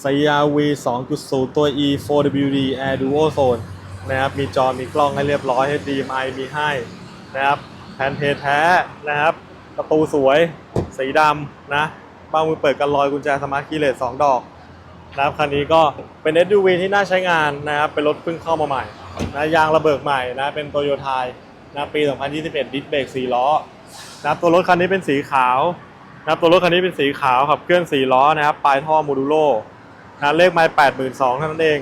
CRV 2.0 ตัว E 4WD Air Duo Zone นะครับ มีจอ มีกล้องให้เรียบร้อยให้ DMI มีให้นะครับแผ่นเทแท้นะครับ ประตูสวย สีดำนะบ้างมือเปิดกันรอยกุญแจสมาร์ทคีย์เลส2ดอกนะครับคันนี้ก็เป็น SUV ที่น่าใช้งานนะครับ เป็นรถเพิ่งเข้ามาใหม่นะยางระเบิดใหม่นะ เป็นโตโยต้านะปี 2021 ดิสเบรก4ล้อนะครับตัวรถคันนี้เป็นสีขาวนะครับตัวรถคันนี้เป็นสีขาวขับเคลื่อน4ล้อนะครับ ปลายท่อโมดูโล นะเลขไม้แปดหมื่นสองเท่านั้นเอง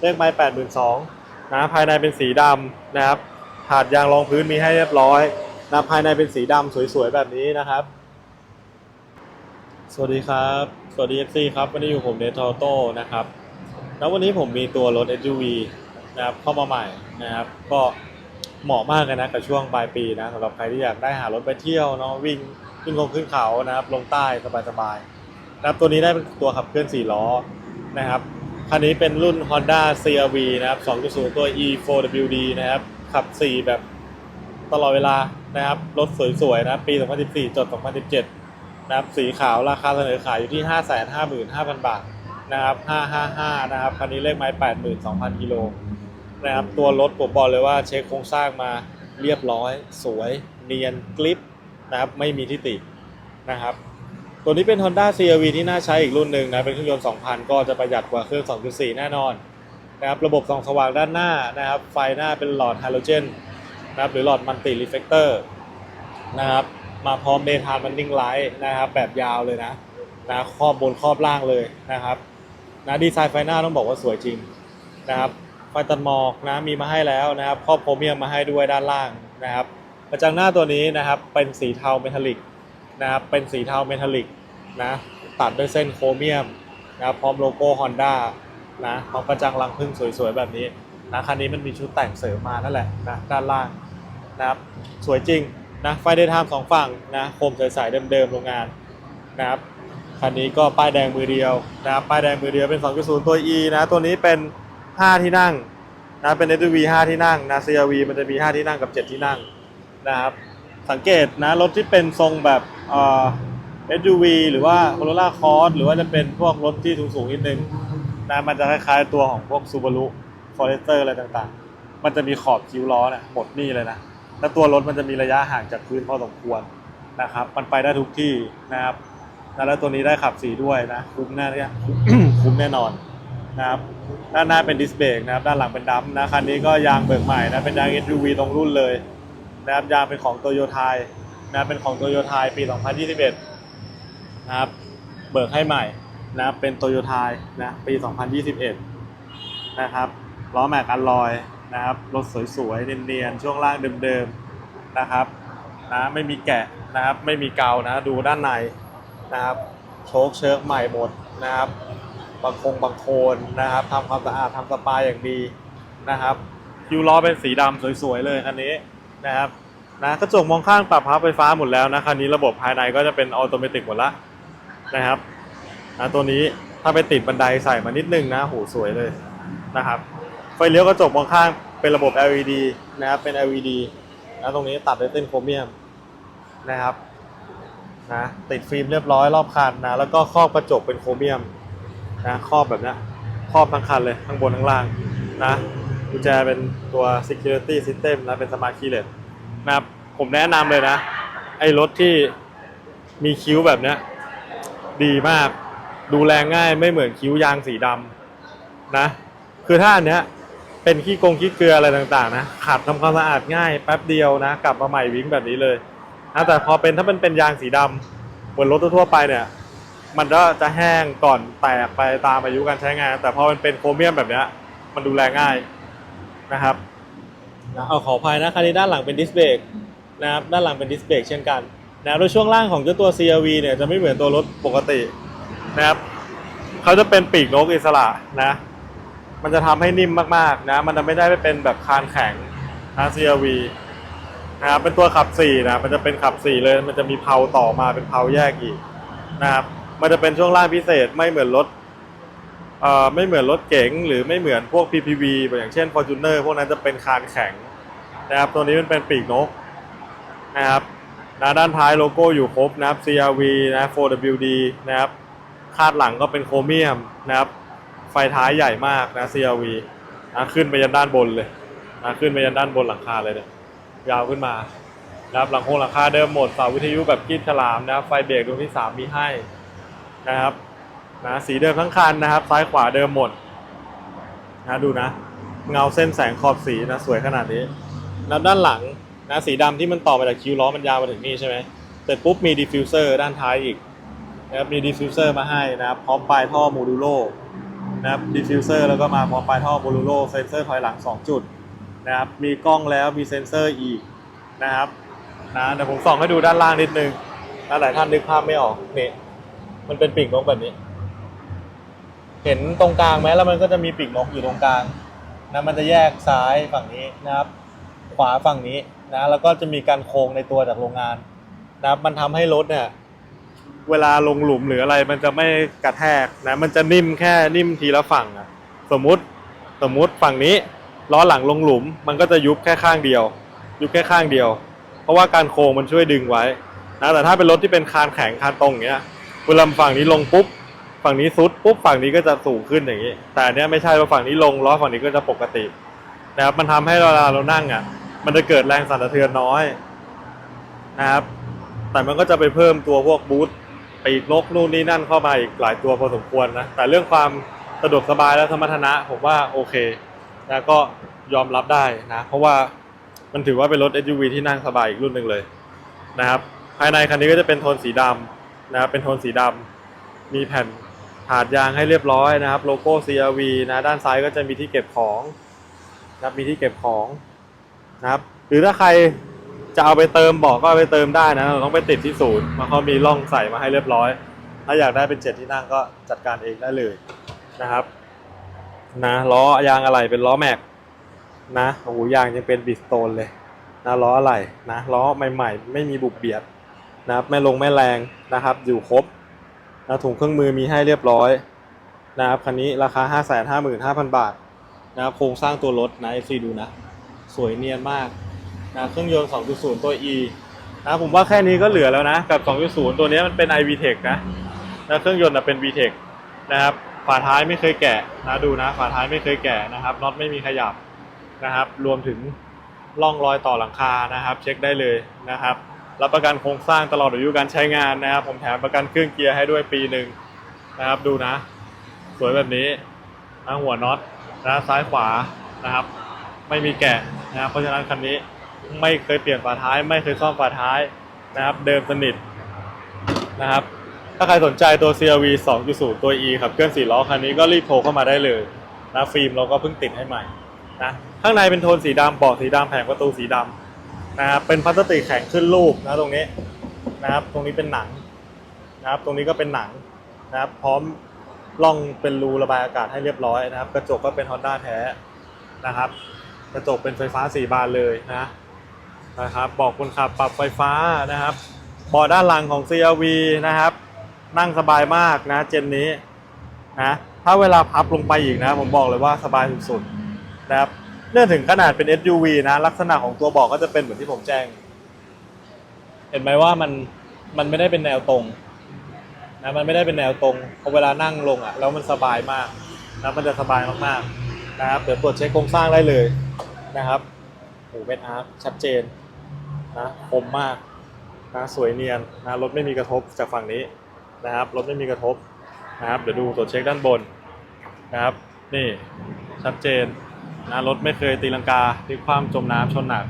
เลขไม้แปดหมื่นสองนะภายในเป็นสีดำนะครับถาดยางรองพื้นมีให้เรียบร้อยนะภายในเป็นสีดำสวยๆแบบนี้นะครับ สวัสดีครับ สวัสดี FC ครับ วันนี้อยู่ผมเนทอโต้นะครับ แล้ววันนี้ผมมีตัวรถ SUV นะครับเข้ามาใหม่นะครับ ก็เหมาะมากเลยนะกับช่วงปลายปีนะสำหรับใครที่อยากได้หารถไปเที่ยวเนาะวิ่งขึ้นลงขึ้นเขานะครับ ลงใต้สบายๆนะครับตัวนี้ได้เป็นตัวขับเคลื่อน4ล้อ นะครับคันนี้เป็นรุ่น Honda CRV นะครับ 2.0 ตัว E4WD นะครับ ขับ 4 แบบตลอดเวลานะครับ รถสวยๆนะปี 2014 จด 2017 นะครับ สีขาวราคาเสนอขายอยู่ที่ 555,000 บาทนะครับ 555 นะครับ คันนี้เลขไม้ 82,000 กิโลนะครับ ตัวรถผมบอกเลยว่าเช็คโครงสร้างมาเรียบร้อย สวย เนียนกริปนะครับ ไม่มีที่ตินะครับ ตัวนี้เป็น Honda CRV ที่น่าใช้อีกรุ่นหนึ่งนะ เป็นเครื่องยนต์ 2,000 ก็จะประหยัดกว่าเครื่อง 2.4 แน่นอนนะครับ ระบบส่องสว่างด้านหน้านะครับ ไฟหน้าเป็นหลอดไฮโดรเจนนะครับหรือหลอดมัลติรีเฟกเตอร์นะครับ มาพร้อมเดทานมันนิ่งไลท์นะครับ แบบยาวเลยนะนะครอบบนครอบล่างเลยนะครับนะดีไซน์ไฟหน้าต้องบอกว่าสวยจริงนะครับไฟตัดหมอกนะมีมาให้แล้วนะครับครอบโครเมียมมาให้ด้วยด้านล่างนะครับกระจังหน้าตัวนี้นะครับเป็นสีเทาเมทัลลิก นะครับเป็นสีเทาเมทัลลิกนะตัดด้วยเส้นโครเมียมนะพร้อมโลโก้ Honda นะพร้อมกระจังรังพึ่งสวยๆ แบบนี้นะคันนี้มันมีชุดแต่งเสริมมานั่นแหละนะด้านล่างนะครับสวยจริงนะไฟเดย์ไทม์สองฝั่งนะโคมใสๆเดิมๆโรงงานนะครับคันนี้ก็ป้ายแดงมือเดียวนะครับป้ายแดงมือเดียวเป็น 2.0 ตัว E นะตัวนี้เป็น 5 ที่นั่งนะเป็น SUV 5 ที่นั่งนะ CRV มันจะมี 5 ที่นั่งกับ 7 ที่นั่งนะครับ สังเกตนะรถที่เป็นทรงแบบเอ่อ SUV หรือว่า Corolla Cross หรือว่าจะเป็นพวกรถที่สูงๆนิดนึงนะมันจะคล้ายๆตัวของพวก Subaru Forester อะไรต่างๆ มันจะมีขอบคิ้วล้อเนี่ยหมดนี่เลยนะแล้วตัวรถมันจะมีระยะห่างจากพื้นพอสมควรนะครับ มันไปได้ทุกที่นะครับแล้วตัวนี้ได้ขับสีด้วยนะคุ้มแน่เนี่ยคุ้มแน่นอนนะครับด้านหน้าเป็นดิสเบรกนะครับ ด้านหลังเป็นดัมป์นะคันนี้ก็ยางเบิกใหม่นะเป็นยาง SUV ตรงรุ่นเลย นะครับยางเป็นของโตโยต้านะเป็นของโตโยต้าปี 2021 นะครับเบิกให้ใหม่นะเป็นโตโยต้านะปี 2021 นะครับล้อแม็กอัลลอยนะครับรถสวยๆเนียนๆช่วงล่างเดิมๆนะครับนะไม่มีแกะนะครับไม่มีเกานะดูด้านในนะครับโชคเชิกใหม่หมดนะครับบางคงบางโคนนะครับทำความสะอาดทำสปาอย่างดีนะครับคิวล้อเป็นสีดำสวยๆเลยคันนี้ นะครับนะกระจกมองข้างปรับพับไฟฟ้าหมดแล้วนะคันนี้ระบบภายในก็จะเป็นออโตเมติกหมดละนะครับนะตัวนี้ถ้าไปติดบันไดใส่มานิดนึงนะโหสวยเลยนะครับไฟเลี้ยวกระจกมองข้างเป็นระบบ LED นะครับเป็น LED นะตรงนี้ตัดด้วยเส้นโครเมียมนะครับนะติดฟิล์มเรียบร้อยรอบคันนะแล้วก็ครอบกระจกเป็นโครเมียมนะครอบแบบนี้ครอบทั้งคันเลยข้างบนข้างล่างนะ กุญแจเป็นตัว security system นะเป็น smart keyless นะครับผมแนะนำเลยนะ ไอ้รถที่มีคิ้วแบบเนี้ยดีมาก ดูแลง่ายไม่เหมือนคิ้วยางสีดำนะ คือถ้าอันเนี้ยเป็นขี้กงขี้เกลืออะไรต่างๆนะขัดทำความสะอาดง่ายแป๊บเดียวนะ กลับมาใหม่วิ่งแบบนี้เลยนะแต่พอเป็นถ้ามันเป็นยางสีดำบนรถทั่วไปเนี่ย มันก็จะแห้งก่อนแตกไปตามอายุการใช้งาน แต่พอมันเป็นโครเมียมแบบเนี้ยมันดูแลง่าย นะครับนะเอาขออภัยนะคันนี้ด้านหลังเป็นดิสเบรกนะครับด้านหลังเป็นดิสเบรกเช่นกันนะโดยช่วงล่างของเจ้าตัว CRV เนี่ยจะไม่เหมือนตัวรถปกตินะครับเขาจะเป็นปีกนกอิสระนะ มันจะทำให้นิ่มมากๆนะ มันจะไม่ได้เป็นแบบคานแข็งนะ CRV นะครับเป็นตัวขับ4นะมันจะเป็นขับ4เลย มันจะมีเพลาต่อมาเป็นเพลาแยกอีกนะครับมันจะเป็นช่วงล่างพิเศษไม่เหมือนรถเอ่อ ไม่เหมือนรถเก๋งหรือไม่เหมือนพวก PPV อย่างเช่น Fortuner พวกนั้นจะเป็นคานแข็งนะครับตัวนี้มันเป็นปีกนกนะครับนะด้านท้ายโลโก้อยู่ครบนะครับ CRV นะ 4WD นะครับคาดหลังก็เป็นโครเมียมนะครับ ไฟท้ายใหญ่มากนะ CRV นะขึ้นไปยันด้านบนเลยนะขึ้นไปยันด้านบนหลังคาเลยเนี่ยยาวขึ้นมานะครับหลังโครงหลังคาเดิมหมดเสาวิทยุแบบกีดฉลามนะครับ ไฟเบรกดวงที่สามมีให้นะครับ นะสีเดิมทั้งคันนะครับ ซ้ายขวาเดิมหมดนะดูนะ เงาเส้นแสงขอบสีนะสวยขนาดนี้แล้วด้านหลังนะสีดำที่มันต่อมาจากคิ้วล้อมันยาวมาถึงนี่ใช่ไหมเสร็จปุ๊บมีดิฟฟิวเซอร์ด้านท้ายอีกนะครับมีดิฟฟิวเซอร์มาให้นะครับพร้อมปลายท่อโมดูโลนะครับดิฟฟิวเซอร์แล้วก็มาพร้อมปลายท่อโบลูโลเซนเซอร์ถอยหลัง 2 จุดนะครับมีกล้องแล้วมีเซนเซอร์อีกนะครับนะเดี๋ยวผมส่องให้ดูด้านล่างนิดนึงถ้าหลายท่านนึกภาพไม่ออกนี่มันเป็นปีกนกแบบนี้ เห็นตรงกลางไหมแล้วมันก็จะมีปีกนกอยู่ตรงกลางนะมันจะแยกซ้ายฝั่งนี้นะครับ ขวาฝั่งนี้นะแล้วก็จะมีการโค้งในตัวจากโรงงานนะครับมันทำให้รถเนี่ยเวลาลงหลุมหรืออะไรมันจะไม่กระแทกนะมันจะนิ่มแค่นิ่มทีละฝั่งอะสมมุติสมมุติฝั่งนี้ล้อหลังลงหลุม มันก็จะยุบแค่ข้างเดียว ยุบแค่ข้างเดียว เพราะว่าการโค้งมันช่วยดึงไว้นะแต่ถ้าเป็นรถที่เป็นคานแข็งคานตรงอย่างเงี้ยเวลาฝั่งนี้ลงปุ๊บ ฝั่งนี้ซุดปุ๊บฝั่งนี้ก็จะสูงขึ้นอย่างนี้ แต่อันนี้ไม่ใช่ว่าฝั่งนี้ลงล้อฝั่งนี้ก็จะปกตินะครับมันทำให้เวลาเรานั่งอะ มันจะเกิดแรงสั่นสะเทือนน้อยนะครับ แต่มันก็จะไปเพิ่มตัวพวกบูทปีกนกนู่นนี่นั่นเข้ามาอีกหลายตัวพอสมควรนะ แต่เรื่องความสะดวกสบายและสมรรถนะผมว่าโอเคนะก็ยอมรับได้นะ เพราะว่ามันถือว่าเป็นรถ SUV ที่นั่งสบายอีกรุ่นหนึ่งเลยนะครับ ภายในคันนี้ก็จะเป็นโทนสีดำนะครับเป็นโทนสีดำมีแผ่น ถาดยางให้เรียบร้อยนะครับโลโก้ CRV นะด้านซ้ายก็จะมีที่เก็บของนะครับมีที่เก็บของนะครับหรือถ้าใครจะเอาไปเติมบอกก็เอาไปเติมได้นะเราต้องไปติดที่ศูนย์มาเขามีร่องใส่มาให้เรียบร้อย ถ้าอยากได้เป็นเจ็ดที่นั่งก็จัดการเองได้เลยนะครับนะล้อยางอะไรเป็นล้อแม็กนะโอ้โหยางยังเป็นบิสโตนเลยนะล้ออะไรนะล้อใหม่ ๆ ไม่มีบุบเบียดนะครับไม่ลงไม่แรงนะครับอยู่ครบ นะถุงเครื่องมือมีให้เรียบร้อยนะครับคันนี้ราคา 5 5 5 5 0 0 0 บาทนะครับโครงสร้างตัวรถนะ FC ดูนะ สวยเนียนมากนะเครื่องยนต์ 2.0 ตัว E นะผมว่าแค่นี้ก็เหลือแล้วนะ กับ 2.0 ตัวนี้มันเป็น iVTEC นะนะเครื่องยนต์เป็น VTEC นะครับฝาท้ายไม่เคยแกะนะดูนะฝาท้ายไม่เคยแกะนะครับน็อตไม่มีขยับนะครับ รวมถึงร่องรอยต่อหลังคานะครับ เช็คได้เลยนะครับ รับประกันโครงสร้างตลอดอายุการใช้งานนะครับ ผมแถมประกันเครื่องเกียร์ให้ด้วยปีหนึ่งนะครับ ดูนะ สวยแบบนี้นะหัวน็อตนะซ้ายขวานะครับ ไม่มีแกะนะครับเพราะฉะนั้นคันนี้ไม่เคยเปลี่ยนฝาท้าย ไม่เคยซ่อมฝาท้ายนะครับ เดิมสนิทนะครับ ถ้าใครสนใจตัว CRV 2.0 ตัว E ขับเคลื่อน4ล้อคันนี้ก็รีบโทรเข้ามาได้เลยนะฟิล์มเราก็เพิ่งติดให้ใหม่นะข้างในเป็นโทนสีดำเบาะสีดำแผงประตูสีดำ นะครับเป็นพลาสติกแข็งขึ้นรูปนะตรงนี้นะครับ ตรงนี้เป็นหนังนะครับ ตรงนี้ก็เป็นหนังนะครับ พร้อมล่องเป็นรูระบายอากาศให้เรียบร้อยนะครับ กระจกก็เป็น Honda แท้นะครับ กระจกเป็นไฟฟ้าสี่บานเลยนะนะครับ บอกคนขับปรับไฟฟ้านะครับเบาะด้านหลังของ CRV นะครับ นั่งสบายมากนะเจนนี้นะถ้าเวลาพับลงไปอีกนะ ผมบอกเลยว่าสบายสุดๆนะครับ เนื่องถึงขนาดเป็น SUV นะ ลักษณะของตัวเบาะก็จะเป็นเหมือนที่ผมแจ้ง เห็นไหมว่ามันมันไม่ได้เป็นแนวตรงนะมันไม่ได้เป็นแนวตรงพอเวลานั่งลงอะแล้วมันสบายมากนะมันจะสบายมากๆนะครับเดี๋ยวตรวจเช็คโครงสร้างได้เลยนะครับโหเป็นอาร์คชัดเจนนะคมมากนะสวยเนียนนะรถไม่มีกระทบจากฝั่งนี้นะครับรถไม่มีกระทบนะครับเดี๋ยวดูตรวจเช็คด้านบนนะครับ นี่ชัดเจน นะรถไม่เคยตีลังกาพลิกคว่ำจมน้ำชนหนัก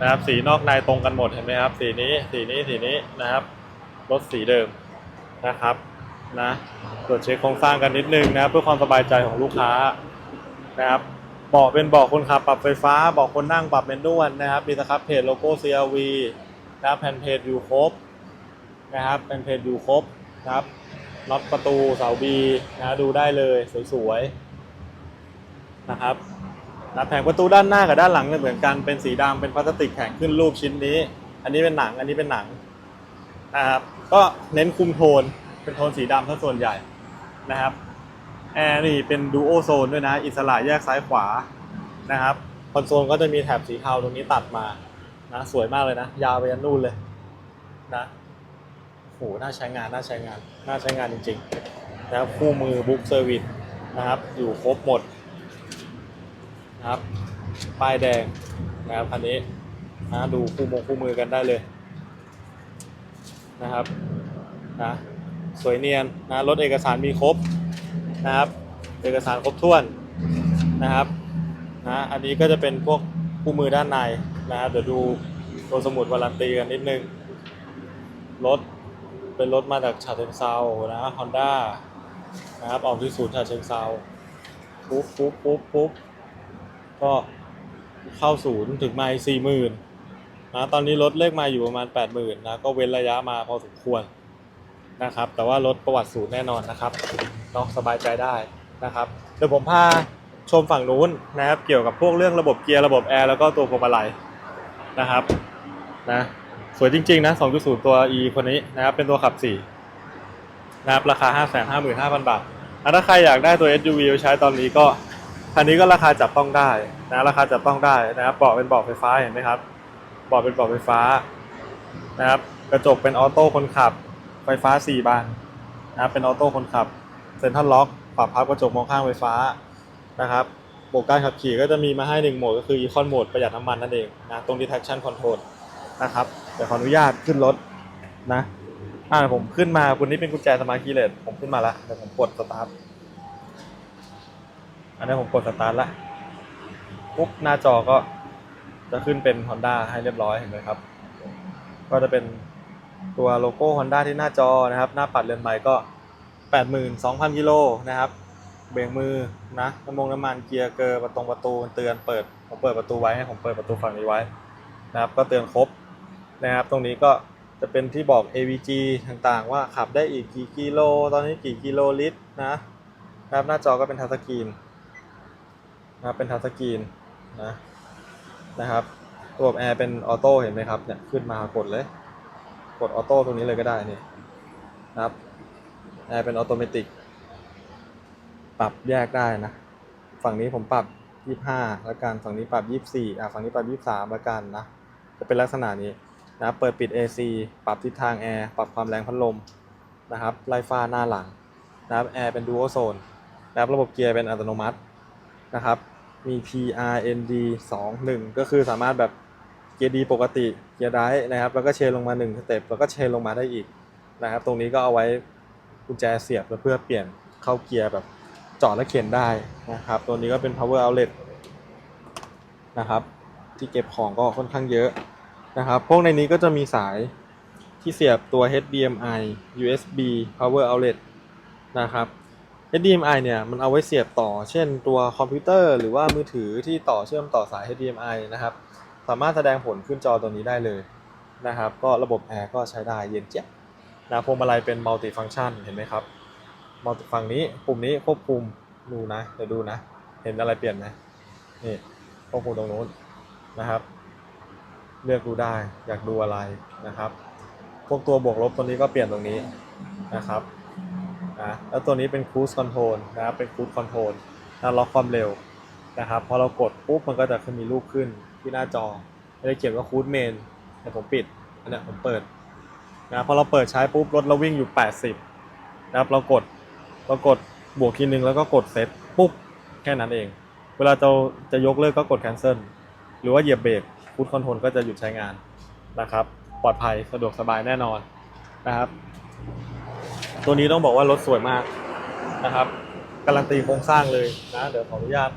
นะครับ สีนอกในตรงกันหมดเห็นไหมครับ สีนี้สีนี้สีนี้นะครับ รถสีเดิมนะครับนะตรวจเช็คโครงสร้างกันนิดนึงนะเพื่อความสบายใจของลูกค้านะครับเบาะเป็นเบาะคนขับปรับไฟฟ้าเบาะคนนั่งปรับเมนนวลนะครับ มีสครับเพจโลโก้ CRV นะครับแผ่นเพจอยู่ครบนะครับแผ่นเพจอยู่ครบนะครับน็อตประตูเสาบีนะดูได้เลยสวยๆนะครับ นะแผงประตูด้านหน้ากับด้านหลังเนี่ยเหมือนกันเป็นสีดำเป็นพลาสติกแข็งขึ้นรูปชิ้นนี้ อันนี้เป็นหนังอันนี้เป็นหนังนะครับก็เน้นคุมโทนเป็นโทนสีดำซะส่วนใหญ่นะครับแอร์นี่เป็นดูโอโซนด้วยนะ อิสระแยกซ้ายขวานะครับคอนโซลก็จะมีแถบสีเทาตรงนี้ตัดมานะสวยมากเลยนะ ยาวไปยันนู่นเลยนะโหน่าใช้งานน่าใช้งานน่าใช้งานจริงๆนะครับคู่มือบุ๊กเซอร์วิสนะครับอยู่ครบหมด นะครับ ป้ายแดงนะครับคันนี้นะดูคู่มงคู่มือกันได้เลยนะครับนะสวยเนียนนะรถเอกสารมีครบนะครับ เอกสารครบถ้วนนะครับนะอันนี้ก็จะเป็นพวกคู่มือด้านในนะครับเดี๋ยวดูตัวสมุดวารันตีกันนิดนึงรถเป็นรถมาจากฉะเชิงเซานะฮอนด้านะครับออกที่ศูนย์ฉะเชิงเซาปุ๊บปุ๊บปุ๊บปุ๊บ ก็เข้าศูนย์ถึงไมล์สี่หมื่นนะตอนนี้รถเลขมาอยู่ประมาณแปดหมื่นนะก็เว้นระยะมาพอสมควรนะครับ แต่ว่ารถประวัติศูนย์แน่นอนนะครับเนาะสบายใจได้นะครับเดี๋ยวผมพาชมฝั่งนู้นนะครับ เกี่ยวกับพวกเรื่องระบบเกียร์ระบบแอร์แล้วก็ตัวพวงมาลัยนะครับนะสวยจริงๆนะ 2.0 ตัว E คนนี้นะครับเป็นตัวขับ 4 นะครับราคา 555,000 บาท ถ้าใครอยากได้ตัว SUV ใช้ตอนนี้ก็ คันนี้ก็ราคาจับต้องได้นะราคาจับต้องได้นะครับเบาะเป็นเบาะไฟฟ้าเห็นไหมครับเบาะเป็นเบาะไฟฟ้านะครับกระจกเป็นออโต้คนขับ ไฟฟ้า 4 บานนะครับเป็นออโต้คนขับเซ็นทรัลล็อกปรับพับกระจกมองข้างไฟฟ้านะครับโหมดการขับขี่ก็จะมีมาให้หนึ่งโหมดก็คือ Econ Mode ประหยัดน้ำมันนั่นเองนะตรง Detection Control นะครับเดี๋ยวขออนุญาตขึ้นรถนะอ่าผมขึ้นมาคุณนี้เป็นกุญแจสมาร์ทคีย์เลสผมขึ้นมาแล้วเดี๋ยวผมกดสตาร์ท อันนี้ผมกดสตาร์ทละปุ๊บหน้าจอก็จะขึ้นเป็น Honda ให้เรียบร้อยเห็นไหมครับ ก็จะเป็นตัวโลโก้ Honda ที่หน้าจอนะครับ หน้าปัดเรือนไม้ก็ 82,000 กิโลนะครับ เบรกมือนะน้ำมงน้ำมันเกียร์เกอร์ประตงประตูเตือนเปิดผมเปิดประตูไว้ให้ผมเปิดประตูฝั่งนี้ไว้นะครับ ก็เตือนครบนะครับ ตรงนี้ก็จะเป็นที่บอก AVG ต่างๆ ว่าขับได้อีกกี่กิโล ตอนนี้กี่กิโลลิตรนะนะครับหน้าจอก็เป็นทัชสกรีน นะเป็นทัชสกรีนนะนะครับระบบแอร์เป็นออโต้เห็นไหมครับเนี่ยขึ้นมากดเลย กดออโต้ตรงนี้เลยก็ได้นี่นะครับแอร์เป็นออโตเมติกปรับแยกได้นะ ฝั่งนี้ผมปรับ 25แล้วกันฝั่งนี้ปรับ 24อะฝั่งนี้ปรับ 23แล้วกันนะจะเป็นลักษณะนี้นะเปิดปิด AC ปรับทิศทางแอร์ปรับความแรงพัดลมนะครับไล่ฟ้าหน้าหลังนะครับแอร์เป็น dual zone นะครับระบบเกียร์เป็นอัตโนมัตินะครับ มี PRND 2 1 ก็คือสามารถแบบเกียร์ดีปกติเกียร์ได้นะครับ แล้วก็เชนลงมา1สเต็ปแล้วก็เชนลงมาได้อีกนะครับ ตรงนี้ก็เอาไว้กุญแจเสียบเพื่อเปลี่ยนเข้าเกียร์แบบจอดและเข็นได้นะครับ ตัวนี้ก็เป็น power outlet นะครับ ที่เก็บของก็ค่อนข้างเยอะนะครับ พวกในนี้ก็จะมีสายที่เสียบตัว HDMI USB power outlet นะครับ HDMI เนี่ยมันเอาไว้เสียบต่อ เช่นตัวคอมพิวเตอร์หรือว่ามือถือที่ต่อเชื่อมต่อสาย HDMI นะครับ สามารถแสดงผลขึ้นจอตัวนี้ได้เลยนะครับ ก็ระบบแอร์ก็ใช้ได้เย็นเจี๊ยบนะพวงมาลัยเป็นมัลติฟัง c t ชันเห็นไหมครับมัลติฝั่งนี้ปุ่มนี้ควบคุมดูนะเดี๋ยวดูนะ เห็นอะไรเปลี่ยนไหมนี่ควบคุมตรงนู้นนะครับ เลือกดูได้อยากดูอะไรนะครับ พวกตัวบวกลบตัวนี้ก็เปลี่ยนตรงนี้นะครับ นะแล้วตัวนี้เป็น cruise control นะครับเป็น cruise control นะล็อกความเร็วนะครับพอเรากดปุ๊บมันก็จะขึ้นมีรูปขึ้นที่หน้าจอไม่ได้เขียนว่า cruise main แต่ผมปิดอันนี้ผมเปิดนะพอเราเปิดใช้ปุ๊บรถเราวิ่งอยู่ 80นะครับเรากดเรากดบวกทีนึงแล้วก็กดเซตปุ๊บแค่นั้นเอง เวลาจะจะยกเลิกก็กด cancel หรือว่าเหยียบเบรกฟูดคอนโทรลก็จะหยุดใช้งานนะครับ ปลอดภัยสะดวกสบายแน่นอนนะครับ ตัวนี้ต้องบอกว่ารถสวยมากนะครับการันตีโครงสร้างเลยนะเดี๋ยวขออนุญาต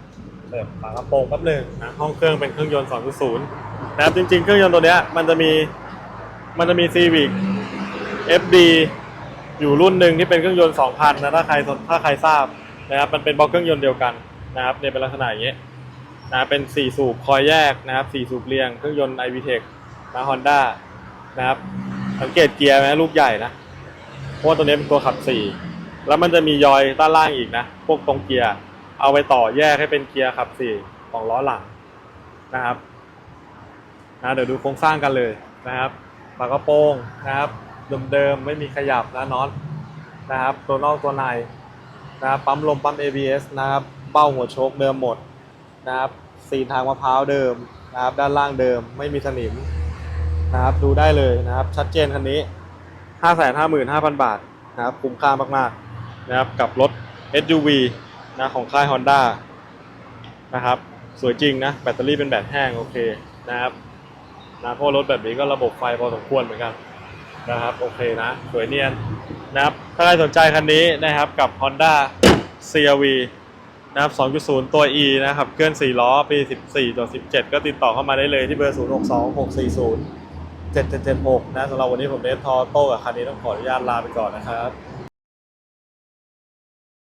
เปิดฝากระโปรงแป๊บหนึ่งนะห้องเครื่องเป็นเครื่องยนต์2.0นะครับจริงๆ เครื่องยนต์ตัวเนี้ยมันจะมีมันจะมี Civic FD อยู่รุ่นหนึ่งที่เป็นเครื่องยนต์2,000นะถ้าใครถ้าใครทราบนะครับมันเป็นบล็อกเครื่องยนต์เดียวกันนะครับเนี่ยเป็นลักษณะอย่างนี้ยนะเป็น 4 สูบคอยแยกนะครับ4สูบเรียงเครื่องยนต์ iVTEC นะ Honda นะครับสังเกตเกียร์ไหมลูกใหญ่นะ ราะว่าตัวนี้เป็นตัวขับ4แล้วมันจะมียอยด้านล่างอีกนะ พวกตรงเกียร์ เอาไปต่อแยกให้เป็นเกียร์ขับ4ของล้อหลังนะครับนะเดี๋ยวดูโครงสร้างกันเลยนะครับฝากระโปรงนะครับเดิมๆไม่มีขยับนะน็อตนะครับ ตัวนอกตัวในนะครับปั๊มลมปั๊ม ABS นะครับเบ้าหัวโชคเดิมหมดนะครับซีทางมะพร้าวเดิมนะครับ ด้านล่างเดิมไม่มีสนิมนะครับ ดูได้เลยนะครับ ชัดเจนคันนี้ 5 5 5 0 0 0 บาทนะครับคุ้มค่ามากๆนะครับกับรถ SUV นะของค่าย Honda นะครับสวยจริงนะ แบตเตอรี่เป็นแบตแห้งโอเคนะครับนะเพราะรถแบบนี้ก็ระบบไฟพอสมควรเหมือนกันนะครับโอเคนะ สวยเนียนนะครับถ้าใครสนใจคันนี้นะครับกับ Honda CRV นะครับ 2.0 ตัว E นะครับ เคลื่อน 4 ล้อ ปี 14ตัว17 ก็ติดต่อเข้ามาได้เลยที่เบอร์ 062 640 7776 นะสำหรับวันนี้ผมเนททอโต้กับคันนี้ต้องขออนุญาตลาไปก่อนนะครับ